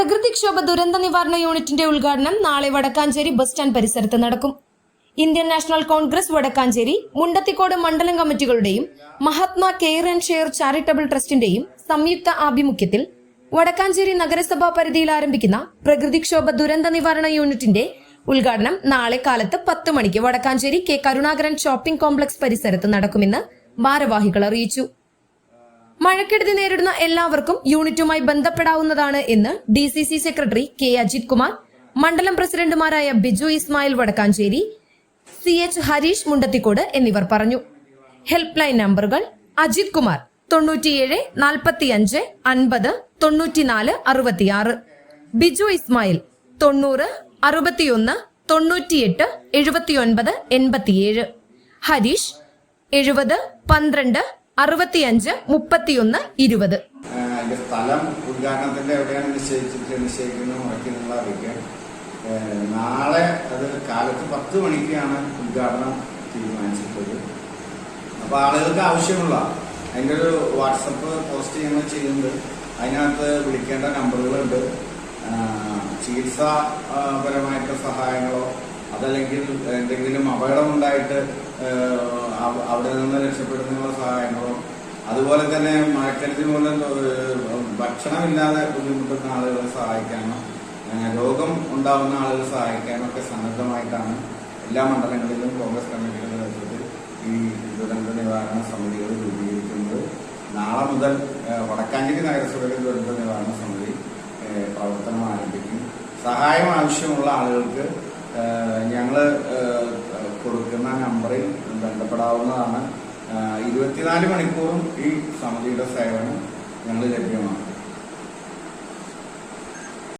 പ്രകൃതിക്ഷോഭ ദുരന്ത നിവാരണ യൂണിറ്റിന്റെ ഉദ്ഘാടനം നാളെ വടക്കാഞ്ചേരി ബസ് സ്റ്റാൻഡ് പരിസരത്ത് നടക്കും. Indian National Congress Vadakkancherry Mundathikode മണ്ഡലം കമ്മിറ്റികളുടെയും Mahatma care and share charitable ട്രസ്റ്റിന്റെയും സംയുക്ത ആഭിമുഖ്യത്തിൽ വടക്കാഞ്ചേരി നഗരസഭാ പരിധിയിൽ ആരംഭിക്കുന്ന പ്രകൃതിക്ഷോഭ ദുരന്ത നിവാരണ യൂണിറ്റിന്റെ ഉദ്ഘാടനം നാളെ കാലത്ത് പത്ത് മണിക്ക് Vadakkancherry K Karunakaran shopping complex പരിസരത്ത് നടക്കുമെന്ന് ഭാരവാഹികൾ അറിയിച്ചു. മഴക്കെടുതി നേരിടുന്ന എല്ലാവർക്കും യൂണിറ്റുമായി ബന്ധപ്പെടാവുന്നതാണ് എന്ന് D C C secretary K Ajith Kumar മണ്ഡലം പ്രസിഡന്റുമാരായ ബിജു ഇസ്മായിൽ വടക്കാഞ്ചേരി സി എച്ച് ഹരീഷ് മുണ്ടത്തിക്കോട് എന്നിവർ പറഞ്ഞു. ഹെൽപ്പ് ലൈൻ നമ്പറുകൾ അജിത് കുമാർ തൊണ്ണൂറ്റിയേഴ് നാൽപ്പത്തിയഞ്ച് അൻപത് തൊണ്ണൂറ്റിനാല് അറുപത്തിയാറ്. ബിജു ഇസ്മായിൽ തൊണ്ണൂറ് അറുപത്തിയൊന്ന് തൊണ്ണൂറ്റിയെട്ട് എഴുപത്തിയൊൻപത് എൺപത്തിയേഴ്. ഹരീഷ് എഴുപത് പന്ത്രണ്ട് അറുപത്തിയഞ്ച് മുപ്പത്തിയൊന്ന് ഇരുപത്. സ്ഥലം ഉദ്ഘാടനത്തിന്റെ എവിടെയാണ് നിശ്ചയിച്ചിട്ട് നിശ്ചയിക്കുന്നത് നാളെ അത് കാലത്ത് പത്ത് മണിക്കാണ് ഉദ്ഘാടനം തീരുമാനിച്ചിട്ടുള്ളത്. അപ്പൊ ആളുകൾക്ക് ആവശ്യമുള്ള അതിന്റെ ഒരു വാട്സപ്പ് പോസ്റ്റ് ഞങ്ങൾ ചെയ്യുന്നുണ്ട്. അതിനകത്ത് വിളിക്കേണ്ട നമ്പറുകളുണ്ട്. ചികിത്സാപരമായിട്ടുള്ള ചികിത്സാ സഹായങ്ങളോ അതല്ലെങ്കിൽ എന്തെങ്കിലും അപകടമുണ്ടായിട്ട് അവിടെ നിന്ന് രക്ഷപ്പെടുന്നതിനുള്ള സഹായങ്ങളോ അതുപോലെ തന്നെ മഴക്കരുതി മൂലം ഭക്ഷണമില്ലാതെ ബുദ്ധിമുട്ടുന്ന ആളുകളെ സഹായിക്കാനോ രോഗം ഉണ്ടാവുന്ന ആളുകളെ സഹായിക്കാനോ ഒക്കെ സന്നദ്ധമായിട്ടാണ് എല്ലാ മണ്ഡലങ്ങളിലും കോൺഗ്രസ് കമ്മിറ്റിയുടെ നേതൃത്വത്തിൽ ഈ ദുരന്ത നിവാരണ സമിതികൾ രൂപീകരിക്കുന്നത്. നാളെ മുതൽ വടക്കാഞ്ചേരി നഗരസഭയിലെ ദുരന്ത നിവാരണ സമിതി പ്രവർത്തനം ആരംഭിക്കും. സഹായം ആവശ്യമുള്ള ആളുകൾക്ക് ഞങ്ങൾ കൊടുക്കുന്ന നമ്പറിൽ ബന്ധപ്പെടാവുന്നതാണ്. ഇരുപത്തിനാല് മണിക്കൂറും ഈ സമിതിയുടെ സേവനം ഞങ്ങൾ ലഭ്യമാണ്.